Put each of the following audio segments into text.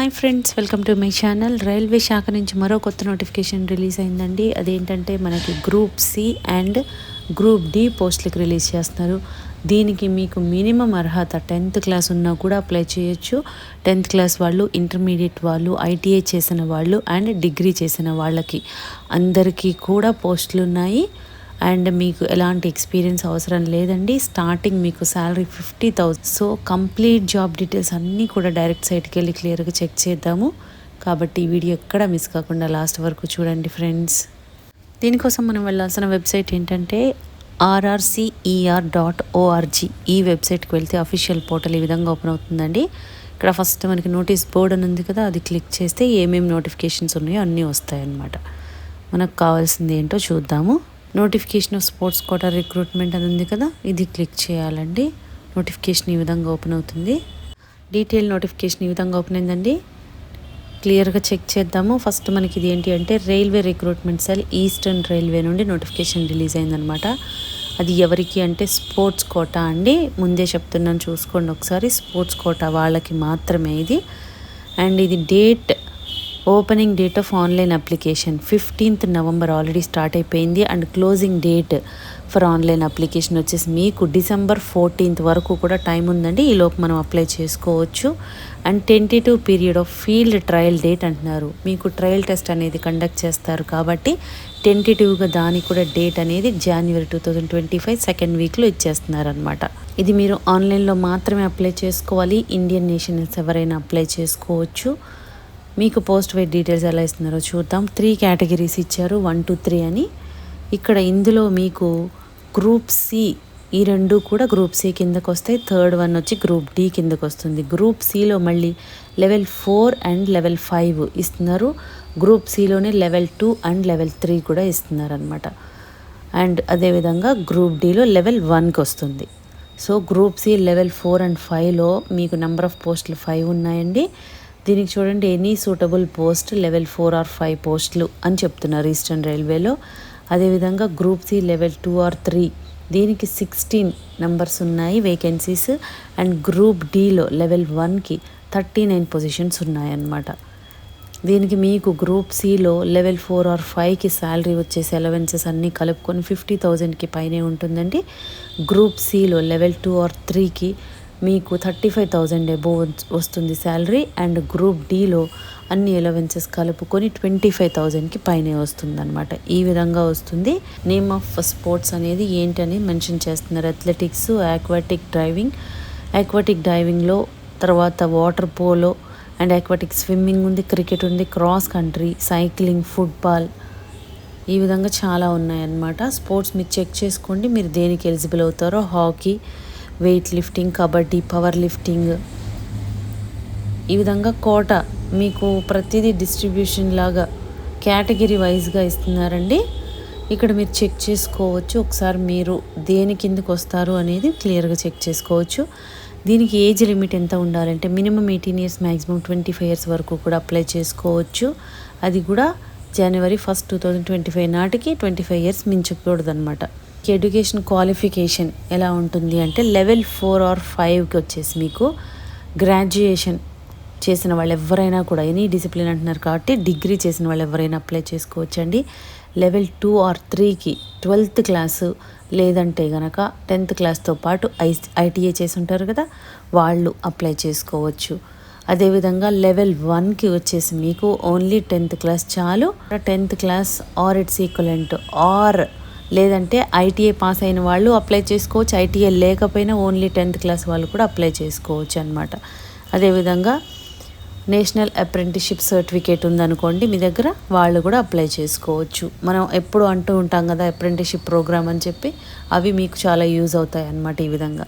Hi friends welcome to my channel. Railway శాఖ నుంచి మరో కొత్త నోటిఫికేషన్ రిలీజ్ అయిందండి. అదేంటంటే మనకి group C and group D పోస్టులకు రిలీజ్ చేస్తున్నారు. దీనికి మీకు మినిమం అర్హత టెన్త్ క్లాస్ ఉన్నా కూడా అప్లై చేయొచ్చు. టెన్త్ క్లాస్ వాళ్ళు ఇంటర్మీడియట్ వాళ్ళు ఐటీఐ చేసిన వాళ్ళు అండ్ డిగ్రీ చేసిన వాళ్ళకి అందరికీ కూడా పోస్టులు ఉన్నాయి. అండ్ మీకు ఎలాంటి ఎక్స్పీరియన్స్ అవసరం లేదండి. స్టార్టింగ్ మీకు salary fifty thousand. So complete job details అన్నీ కూడా డైరెక్ట్ సైట్కి వెళ్ళి క్లియర్గా చెక్ చేద్దాము. కాబట్టి ఈ వీడియో ఎక్కడ మిస్ కాకుండా లాస్ట్ వరకు చూడండి ఫ్రెండ్స్. దీనికోసం మనం వెళ్ళాల్సిన వెబ్సైట్ ఏంటంటే ఆర్ఆర్సిఈఆర్ డాట్ ఓఆర్జీ ఈ వెబ్సైట్కి వెళ్తే అఫీషియల్ పోర్టల్ ఈ విధంగా ఓపెన్ అవుతుందండి. ఇక్కడ ఫస్ట్ మనకి నోటీస్ బోర్డ్ అని ఉంది కదా అది క్లిక్ చేస్తే ఏమేమి నోటిఫికేషన్స్ ఉన్నాయో అన్నీ వస్తాయన్నమాట. మనకు కావాల్సింది ఏంటో చూద్దాము. Notification of sports quota recruitment అని ఉంది కదా ఇది క్లిక్ చేయాలండి. నోటిఫికేషన్ ఈ విధంగా ఓపెన్ అవుతుంది. డీటెయిల్ నోటిఫికేషన్ ఈ విధంగా ఓపెన్ అయిందండి. క్లియర్గా చెక్ చేద్దాము. ఫస్ట్ మనకి ఇది ఏంటి అంటే railway recruitment cell eastern railway నుండి నోటిఫికేషన్ రిలీజ్ అయిందనమాట. అది ఎవరికి అంటే స్పోర్ట్స్ కోటా అండి. ముందే చెప్తున్నాను చూసుకోండి ఒకసారి. స్పోర్ట్స్ కోటా వాళ్ళకి మాత్రమే ఇది. అండ్ ఇది date opening date of online application fifteenth November already start అయిపోయింది. And closing date for online application వచ్చేసి మీకు డిసెంబర్ ఫోర్టీన్త్ వరకు కూడా టైం ఉందండి. ఈ లోపు మనం అప్లై చేసుకోవచ్చు. And tentative period of field trial date అంటున్నారు. మీకు ట్రయల్ టెస్ట్ అనేది కండక్ట్ చేస్తారు కాబట్టి టెంటేటివ్గా దానికి కూడా డేట్ అనేది January two thousand twenty five second వీక్లో ఇచ్చేస్తున్నారనమాట ఇది మీరు ఆన్లైన్లో మాత్రమే అప్లై చేసుకోవాలి. ఇండియన్ నేషనల్స్ ఎవరైనా అప్లై చేసుకోవచ్చు. మీకు పోస్ట్ వెయిట్ డీటెయిల్స్ ఎలా ఇస్తున్నారో చూద్దాం. త్రీ కేటగిరీస్ ఇచ్చారు. వన్ టూ త్రీ అని. ఇక్కడ ఇందులో మీకు గ్రూప్ సి ఈ రెండు కూడా గ్రూప్ సి కిందకు వస్తాయి. థర్డ్ వన్ వచ్చి గ్రూప్ డి కిందకు వస్తుంది. గ్రూప్ సిలో మళ్ళీ level four and level five ఇస్తున్నారు. Group సిలోనే level two and level three కూడా ఇస్తున్నారు అనమాట అండ్ అదేవిధంగా గ్రూప్ డిలో లెవెల్ వన్కి వస్తుంది. So group C level four and ఫైవ్లో మీకు నెంబర్ ఆఫ్ పోస్టులు ఫైవ్ ఉన్నాయండి. దీనికి చూడండి any suitable post level four or five పోస్టులు అని చెప్తున్నారు ఈస్టర్న్ రైల్వేలో అదేవిధంగా group C level two or three దీనికి సిక్స్టీన్ నెంబర్స్ ఉన్నాయి వేకెన్సీస్ అండ్ గ్రూప్ డీలో లెవెల్ వన్కి థర్టీ నైన్ పొజిషన్స్ ఉన్నాయన్నమాట. దీనికి మీకు గ్రూప్ సిలో లెవెల్ ఫోర్ ఆర్ ఫైవ్కి శాలరీ వచ్చేసి అలవెన్సెస్ అన్నీ కలుపుకొని ఫిఫ్టీ థౌజండ్కి పైనే ఉంటుందండి. గ్రూప్ సిలో లెవెల్ టూ ఆర్ త్రీకి మీకు థర్టీ ఫైవ్ థౌజండ్ ఎబో వస్తుంది శాలరీ అండ్ గ్రూప్ డీలో అన్ని ఎలవెన్సెస్ కలుపుకొని ట్వంటీ ఫైవ్ థౌజండ్కి పైనే వస్తుంది అనమాట ఈ విధంగా వస్తుంది. నేమ్ ఆఫ్ స్పోర్ట్స్ అనేది ఏంటని మెన్షన్ చేస్తున్నారు. Athletics aquatic driving. ఆక్వాటిక్ డ్రైవింగ్లో తర్వాత water polo and aquatic swimming ఉంది క్రికెట్ ఉంది క్రాస్ కంట్రీ సైక్లింగ్ ఫుట్బాల్ ఈ విధంగా చాలా ఉన్నాయన్నమాట. స్పోర్ట్స్ మీరు చెక్ చేసుకోండి. మీరు దేనికి ఎలిజిబుల్ అవుతారో hockey weight lifting kabaddi power lifting ఈ విధంగా కోట మీకు ప్రతిదీ డిస్ట్రిబ్యూషన్ లాగా కేటగిరీ వైజ్గా ఇస్తున్నారండి. ఇక్కడ మీరు చెక్ చేసుకోవచ్చు. ఒకసారి మీరు దేని కిందకు వస్తారు అనేది క్లియర్గా చెక్ చేసుకోవచ్చు. దీనికి ఏజ్ లిమిట్ ఎంత ఉండాలంటే minimum eighteen years maximum twenty five years వరకు కూడా అప్లై చేసుకోవచ్చు. అది కూడా January first two thousand twenty five నాటికి ట్వంటీ ఫైవ్ ఇయర్స్ మించకూడదు అనమాట ఎడ్యుకేషన్ క్వాలిఫికేషన్ ఎలా ఉంటుంది అంటే లెవెల్ ఫోర్ ఆర్ ఫైవ్కి వచ్చేసి మీకు గ్రాడ్యుయేషన్ చేసిన వాళ్ళు ఎవరైనా కూడా ఎనీ డిసిప్లిన్ అంటున్నారు కాబట్టి డిగ్రీ చేసిన వాళ్ళు ఎవరైనా అప్లై చేసుకోవచ్చండి. లెవెల్ టూ ఆర్ త్రీకి ట్వెల్త్ క్లాసు లేదంటే గనక టెన్త్ క్లాస్తో పాటు ఐ ఐటీఏ చేసి ఉంటారు కదా వాళ్ళు అప్లై చేసుకోవచ్చు. అదేవిధంగా లెవెల్ వన్కి వచ్చేసి మీకు ఓన్లీ టెన్త్ క్లాస్ చాలు. Tenth class or its equivalent or లేదంటే ఐటీఐ పాస్ అయిన వాళ్ళు అప్లై చేసుకోవచ్చు. ఐటీఐ లేకపోయినా ఓన్లీ టెన్త్ క్లాస్ వాళ్ళు కూడా అప్లై చేసుకోవచ్చు అనమాట అదేవిధంగా నేషనల్ అప్రెంటిషిప్ సర్టిఫికేట్ ఉందనుకోండి మీ దగ్గర వాళ్ళు కూడా అప్లై చేసుకోవచ్చు. మనం ఎప్పుడు అంటూ ఉంటాం కదా అప్రెంటిషిప్ ప్రోగ్రామ్ అని చెప్పి అవి మీకు చాలా యూజ్ అవుతాయి అన్నమాట ఈ విధంగా.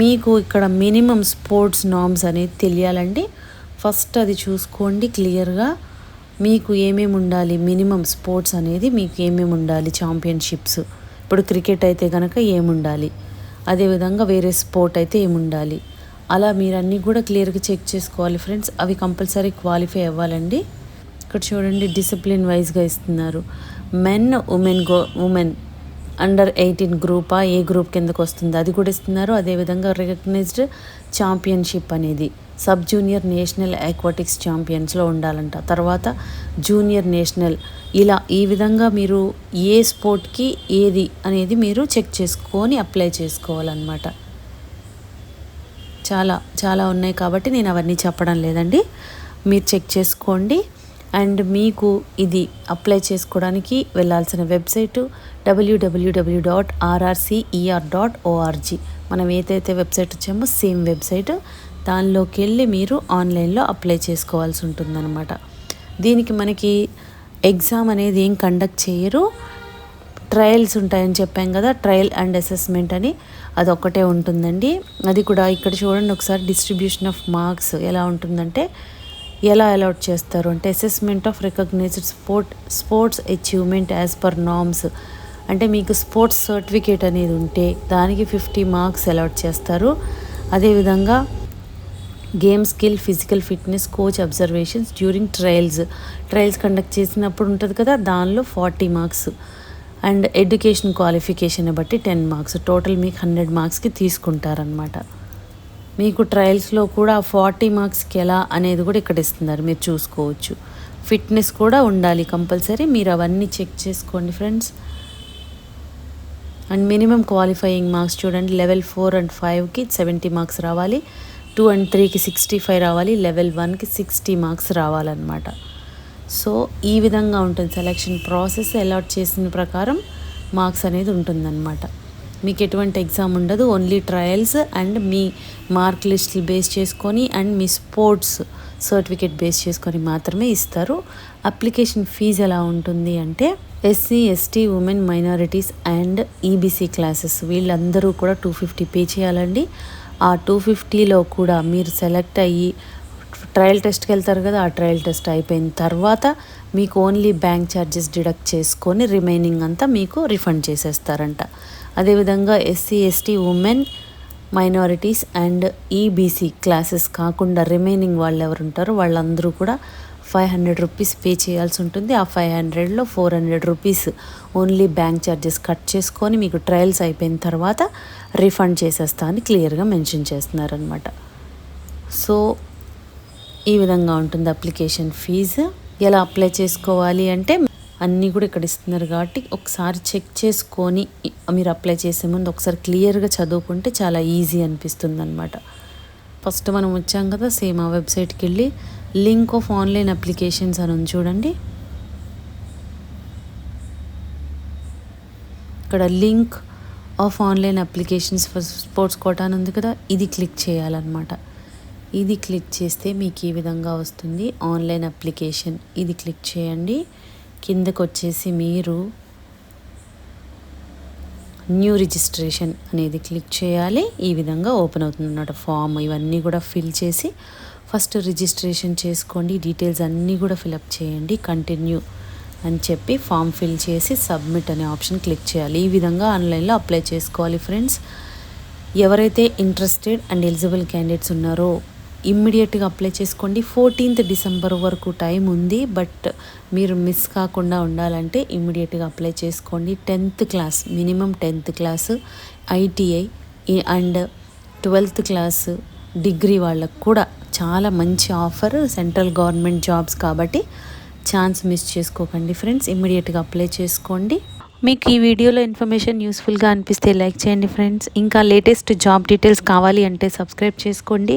మీకు ఇక్కడ మినిమం స్పోర్ట్స్ నామ్స్ అనేది తెలియాలండి. ఫస్ట్ అది చూసుకోండి క్లియర్గా. మీకు ఏమేమి ఉండాలి? మినిమం స్పోర్ట్స్ అనేది మీకు ఏమేమి ఉండాలి? ఛాంపియన్షిప్స్. ఇప్పుడు క్రికెట్ అయితే కనుక ఏముండాలి? అదేవిధంగా వేరే స్పోర్ట్ అయితే ఏముండాలి? అలా మీరు అన్నీ కూడా క్లియర్గా చెక్ చేసుకోవాలి ఫ్రెండ్స్. అవి కంపల్సరీ క్వాలిఫై అవ్వాలండి. ఇక్కడ చూడండి డిసిప్లిన్ వైజ్గా ఇస్తున్నారు. Men women go women. Under eighteen గ్రూపా A group కిందకు వస్తుంది అది కూడా ఇస్తున్నారు. అదేవిధంగా రికగ్నైజ్డ్ ఛాంపియన్షిప్ అనేది సబ్ జూనియర్ నేషనల్ అక్వాటిక్స్ ఛాంపియన్స్లో ఉండాలంట. తర్వాత జూనియర్ నేషనల్ ఇలా ఈ విధంగా మీరు ఏ స్పోర్ట్కి ఏది అనేది మీరు చెక్ చేసుకొని అప్లై చేసుకోవాలన్నమాట. చాలా చాలా ఉన్నాయి కాబట్టి నేను అవన్నీ చెప్పడం లేదండి. మీరు చెక్ చేసుకోండి. అండ్ మీకు ఇది అప్లై చేసుకోవడానికి వెళ్ళాల్సిన website W W W dot RRCER dot ORG మనం ఏదైతే వెబ్సైట్ వచ్చామో సేమ్ వెబ్సైట్. దానిలోకి వెళ్ళి మీరు ఆన్లైన్లో అప్లై చేసుకోవాల్సి ఉంటుందన్నమాట. దీనికి మనకి ఎగ్జామ్ అనేది ఏం కండక్ట్ చేయరు. ట్రయల్స్ ఉంటాయని చెప్పాం కదా ట్రయల్ అండ్ అసెస్మెంట్ అని. అది ఉంటుందండి. అది కూడా ఇక్కడ చూడండి ఒకసారి డిస్ట్రిబ్యూషన్ ఆఫ్ మార్క్స్ ఎలా ఉంటుందంటే ఎలా అలాట్ చేస్తారు అంటే assessment of recognised sport sports achievement as per norms అంటే మీకు స్పోర్ట్స్ సర్టిఫికేట్ అనేది ఉంటే దానికి ఫిఫ్టీ మార్క్స్ అలాట్ చేస్తారు. అదేవిధంగా game skill physical fitness coach observations during trials trials conduct చేసినప్పుడు ఉంటుంది కదా దానిలో forty marks and education qualification బట్టి టెన్ మార్క్స్ టోటల్ మీకు హండ్రెడ్ మార్క్స్కి తీసుకుంటారనమాట మీకు ట్రయల్స్లో కూడా ఫార్టీ మార్క్స్కి ఎలా అనేది కూడా ఇక్కడ ఇస్తున్నారు. మీరు చూసుకోవచ్చు. ఫిట్నెస్ కూడా ఉండాలి కంపల్సరీ. మీరు అవన్నీ చెక్ చేసుకోండి friends and minimum qualifying marks చూడండి. లెవెల్ ఫోర్ అండ్ ఫైవ్కి సెవెంటీ మార్క్స్ రావాలి. టూ అండ్ త్రీకి సిక్స్టీ ఫైవ్ రావాలి. లెవెల్ వన్కి సిక్స్టీ మార్క్స్ రావాలన్నమాట. సో ఈ విధంగా ఉంటుంది సెలక్షన్ ప్రాసెస్ అలాట్ చేసిన ప్రకారం మార్క్స్ అనేది ఉంటుందన్నమాట. మీకు ఎటువంటి ఎగ్జామ్ ఉండదు ఓన్లీ ట్రయల్స్ అండ్ మీ మార్క్ లిస్టులు బేస్ చేసుకొని అండ్ మీ స్పోర్ట్స్ సర్టిఫికేట్ బేస్ చేసుకొని మాత్రమే ఇస్తారు. అప్లికేషన్ ఫీజు ఎలా ఉంటుంది అంటే SC ST women minorities and EBC classes వీళ్ళందరూ కూడా టూ ఫిఫ్టీ పే చేయాలండి. ఆ టూ ఫిఫ్టీలో కూడా మీరు సెలెక్ట్ అయ్యి ట్రయల్ టెస్ట్కి వెళ్తారు కదా ఆ ట్రయల్ టెస్ట్ అయిపోయిన తర్వాత మీకు ఓన్లీ బ్యాంక్ ఛార్జెస్ డిడక్ట్ చేసుకొని రిమైనింగ్ అంతా మీకు రిఫండ్ చేసేస్తారంట. అదేవిధంగా SC ST women minorities and EBC classes కాకుండా రిమైనింగ్ వాళ్ళు ఎవరు ఉంటారో వాళ్ళందరూ కూడా ఫైవ్ హండ్రెడ్ రూపీస్ పే చేయాల్సి ఉంటుంది. ఆ ఫైవ్ హండ్రెడ్లో four hundred rupees only bank charges cut చేసుకొని మీకు ట్రయల్స్ అయిపోయిన తర్వాత రిఫండ్ చేసేస్తా అని క్లియర్గా మెన్షన్ చేస్తున్నారనమాట సో ఈ విధంగా ఉంటుంది అప్లికేషన్ ఫీజు ఎలా అప్లై చేసుకోవాలి అంటే అన్నీ కూడా ఇక్కడ ఇస్తున్నారు కాబట్టి ఒకసారి చెక్ చేసుకొని మీరు అప్లై చేసే ముందు ఒకసారి క్లియర్గా చదువుకుంటే చాలా ఈజీ అనిపిస్తుంది అనమాట ఫస్ట్ మనం వచ్చాం కదా సేమ్ ఆ వెబ్సైట్కి వెళ్ళి లింక్ ఆఫ్ ఆన్లైన్ అప్లికేషన్స్ అని ఉంది చూడండి. ఇక్కడ link of online applications for sports quota అని ఉంది కదా ఇది క్లిక్ చేయాలన్నమాట. ఇది క్లిక్ చేస్తే మీకు ఈ విధంగా వస్తుంది ఆన్లైన్ అప్లికేషన్. ఇది క్లిక్ చేయండి. కిందకు వచ్చేసి మీరు న్యూ రిజిస్ట్రేషన్ అనేది క్లిక్ చేయాలి. ఈ విధంగా ఓపెన్ అవుతుంది అన్నమాట ఫామ్. ఇవన్నీ కూడా ఫిల్ చేసి ఫస్ట్ రిజిస్ట్రేషన్ చేసుకోండి. డీటెయిల్స్ అన్నీ కూడా ఫిలప్ చేయండి. కంటిన్యూ అని చెప్పి ఫామ్ ఫిల్ చేసి సబ్మిట్ అనే ఆప్షన్ క్లిక్ చేయాలి. ఈ విధంగా ఆన్లైన్లో అప్లై చేసుకోవాలి ఫ్రెండ్స్. ఎవరైతే ఇంట్రెస్టెడ్ అండ్ ఎలిజిబుల్ క్యాండిడేట్స్ ఉన్నారో ఇమ్మీడియట్గా అప్లై చేసుకోండి. ఫోర్టీన్త్ డిసెంబర్ వరకు టైం ఉంది. బట్ మీరు మిస్ కాకుండా ఉండాలంటే ఇమ్మీడియట్గా అప్లై చేసుకోండి. Tenth class minimum tenth class ITI and twelfth class degree వాళ్ళకు కూడా చాలా మంచి ఆఫర్. సెంట్రల్ గవర్నమెంట్ జాబ్స్ కాబట్టి ఛాన్స్ మిస్ చేసుకోకండి ఫ్రెండ్స్. ఇమ్మీడియట్గా అప్లై చేసుకోండి. మీకు ఈ వీడియోలో ఇన్ఫర్మేషన్ యూస్ఫుల్గా అనిపిస్తే లైక్ చేయండి ఫ్రెండ్స్. ఇంకా లేటెస్ట్ జాబ్ డీటెయిల్స్ కావాలి అంటే సబ్స్క్రైబ్ చేసుకోండి.